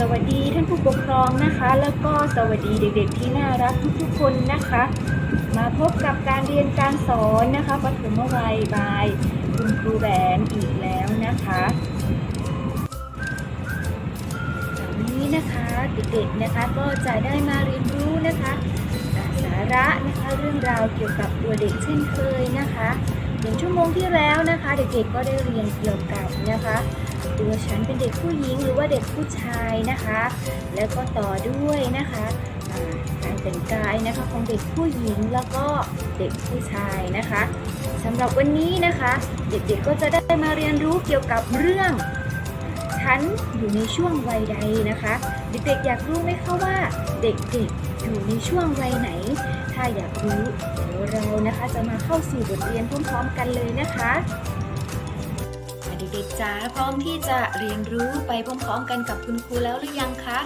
สวัสดีท่านผู้ปกครองนะคะ แล้วก็สวัสดีเด็กๆที่น่ารักทุกๆคนนะคะ มาพบกับการเรียนการสอนนะคะปฐมวัยบายคุณครูแหวนอีกแล้วนะคะวันนี้นะคะเด็กๆนะคะก็จะได้มาเรียนรู้นะคะสาระนะคะเรื่องราวเกี่ยวกับตัวเด็กเช่นเคยนะคะอย่งชั่วโมงที่แล้วนะคะ เด็กๆก็ได้เรียนเกี่ยวกับนะคะ ตัวฉันเป็นเด็กผู้หญิงหรือว่าเด็กผู้ชายนะคะ แล้วก็ต่อด้วยนะคะการแต่งกายนะคะของเด็กผู้หญิงแล้วก็เด็กผู้ชายนะคะสำหรับวันนี้นะคะ เด็กๆก็จะได้มาเรียนรู้เกี่ยวกับเรื่องฉันอยู่ในช่วงวัยใดนะคะ เด็กๆอยากรู้ไหมคะว่าเด็กๆอยู่ในช่วงวัยไหน ถ้าอยากรู้เดี๋ยวเรานะคะจะมาเข้าสู่บทเรียนพร้อมๆกันเลยนะคะ ด็กๆจ๋าพร้อมที่จะเรียนรู้ไปพร้อมๆกันกับคุณครูแล้วหรือยังคะ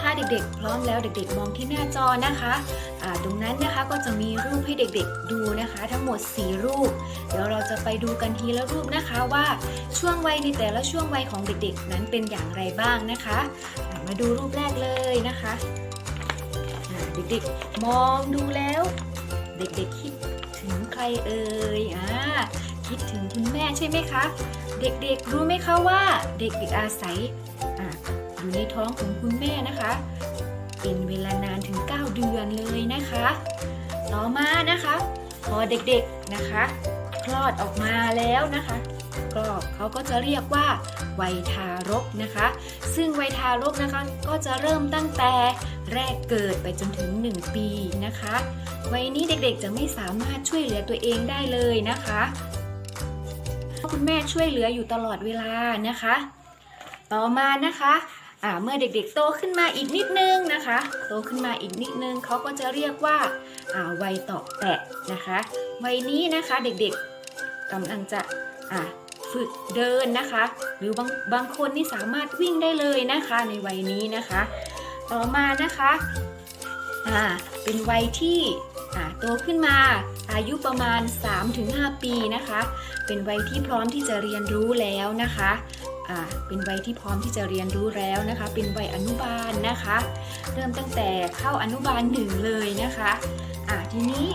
ถ้าเด็กๆ พร้อมแล้วเด็กๆ มองที่หน้าจอนะคะอ่าตรงนั้นนะคะก็จะมีรูปให้เด็กๆ ดูนะคะ ทั้งหมด 4 รูป เดี๋ยวเราจะไปดูกันทีละรูปนะคะว่าช่วงวัยในแต่ละช่วงวัยของเด็กๆ นั้นเป็นอย่างไรบ้างนะคะ มาดูรูปแรกเลยนะคะเด็กๆ มองดูแล้ว เด็กๆคิดถึงใครเอ่ยอ่า คิดถึงคุณแม่ใช่ไหมคะ เด็กๆรู้ไหมคะว่าเด็กๆอาศัยออยู่ในท้องของคุณแม่นะคะ เป็นเวลานานถึง 9 เดือนเลยนะคะ ต่อมานะคะ พอเด็กๆนะคะ คลอดออกมาแล้วนะคะก็เขาก็จะเรียกว่าวัยทารกนะคะ ซึ่งวัยทารกนะคะก็จะเริ่มตั้งแต่แรกเกิดไปจนถึง 1 ปีนะคะ วัยนี้เด็กๆจะไม่สามารถช่วยเหลือตัวเองได้เลยนะคะ คุณแม่ช่วยเหลืออยู่ตลอดเวลานะคะ ต่อมานะคะเมื่อเด็กๆโตขึ้นมาอีกนิดนึงนะคะ โตขึ้นมาอีกนิดนึงเขาก็จะเรียกว่าวัยต่อแตะนะคะวัยนี้นะคะเด็กๆกำลังจะฝึกเดินนะคะ หรือบางบางคนนี่สามารถวิ่งได้เลยนะคะในวัยนี้นะคะ ต่อมานะคะเป็นวัยที่โตขึ้นมา อายุประมาณ 3-5 ปีนะคะ เป็นวัยที่พร้อมที่จะเรียนรู้แล้วนะคะเป็นวัยที่พร้อมที่จะเรียนรู้แล้วนะคะ เป็นวัยอนุบาลนะคะ เริ่มตั้งแต่เข้าอนุบาลหนึ่งเลยนะคะอ่าทีนี้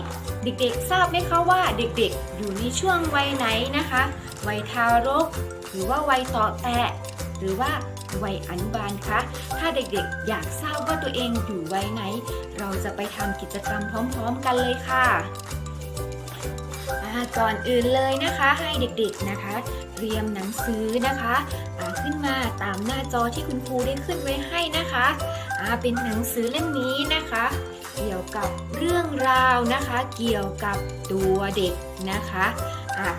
เด็กๆทราบไหมคะว่าเด็กๆอยู่ในช่วงวัยไหนนะคะ วัยทารก หรือว่าวัยต่อแตะ หรือว่าวัยอนุบาลคะ ถ้าเด็กๆอยากทราบว่าตัวเองอยู่วัยไหน เราจะไปทำกิจกรรมพร้อม ๆ กันเลยค่ะ ก่อนอื่นเลยนะคะให้เด็กๆนะคะเตรียมหนังสือนะคะขึ้นมาตามหน้าจอที่คุณครูได้ขึ้นไว้ให้นะคะเป็นหนังสือเล่มนี้นะคะ เกี่ยวกับเรื่องราวนะคะ เกี่ยวกับตัวเด็กนะคะ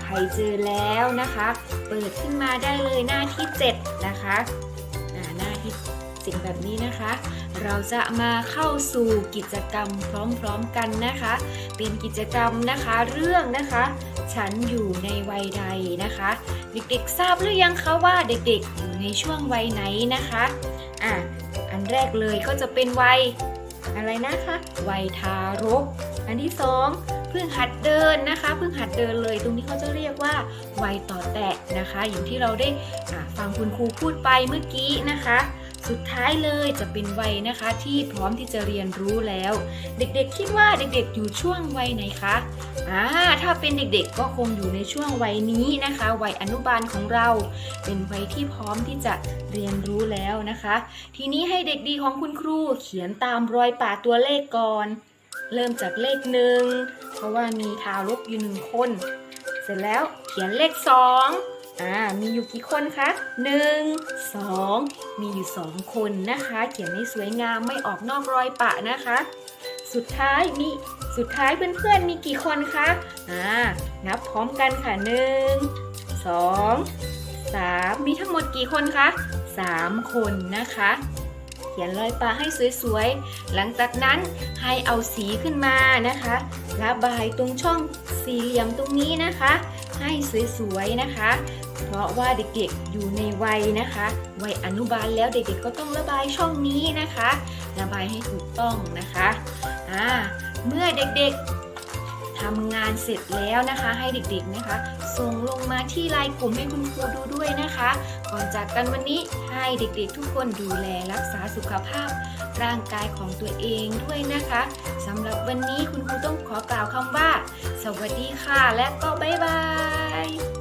ใครเจอแล้วนะคะ เปิดขึ้นมาได้เลยหน้าที่ 7 นะคะหน้าที่สิ่งแบบนี้นะคะ เราจะมาเข้าสู่กิจกรรมพร้อมๆกันนะคะ เป็นกิจกรรมนะคะเรื่องนะคะ ฉันอยู่ในวัยใดนะคะ เด็กๆทราบหรือยังคะว่าเด็กๆอยู่ในช่วงวัยไหนนะคะอะอันแรกเลยก็จะเป็นวัยอะไรนะคะวัยทารก อันที่สองเพิ่งหัดเดินนะคะเพิ่งหัดเดินเลย ตรงนี้เขาจะเรียกว่าวัยต่อแตะนะคะ อย่างที่เราได้ฟังคุณครูพูดไปเมื่อกี้นะคะ สุดท้ายเลยจะเป็นวัยนะคะที่พร้อมที่จะเรียนรู้แล้ว เด็กๆ คิดว่าเด็กๆ อยู่ช่วงวัยไหนคะอ่าถ้าเป็นเด็กๆ ก็คงอยู่ในช่วงวัยนี้นะคะ วัยอนุบาลของเรา เป็นวัยที่พร้อมที่จะเรียนรู้แล้วนะคะ ทีนี้ให้เด็กดีของคุณครูเขียนตามรอยป่าตัวเลขก่อน เริ่มจากเลขหนึ่งเพราะว่ามีทารกอยู่หนึ่งคน เสร็จแล้วเขียนเลขสอง อ่ามีอยู่กี่คนคะหนึ่งสองมีอยู่สองคนนะคะ เขียนให้สวยงามไม่ออกนอกรอยปะนะคะ สุดท้ายมีสุดท้ายเพื่อนๆมีกี่คนคะอ่านับพร้อมกันค่ะหนึ่งสองสามมีทั้งหมดกี่คนคะสามคนนะคะเขียนรอยปลาให้สวยๆ หลังจากนั้นให้เอาสีขึ้นมานะคะ ระบายตรงช่องสี่เหลี่ยมตรงนี้นะคะ ให้สวยๆ นะคะ เพราะว่าเด็กๆอยู่ในวัยนะคะ วัยอนุบาลแล้วเด็กๆก็ต้องระบายช่องนี้นะคะ ระบายให้ถูกต้องนะคะอ่าเมื่อเด็กๆทำงานเสร็จแล้วนะคะ ให้เด็กๆนะคะ ส่งลงมาที่ไลน์กลุ่มให้คุณครูดูด้วยนะคะ ก่อนจากกันวันนี้ให้เด็กๆทุกคนดูแลรักษาสุขภาพ ร่างกายของตัวเองด้วยนะคะสำหรับวันนี้คุณครูต้องขอกล่าวคำว่า สวัสดีค่ะและก็บ๊ายบาย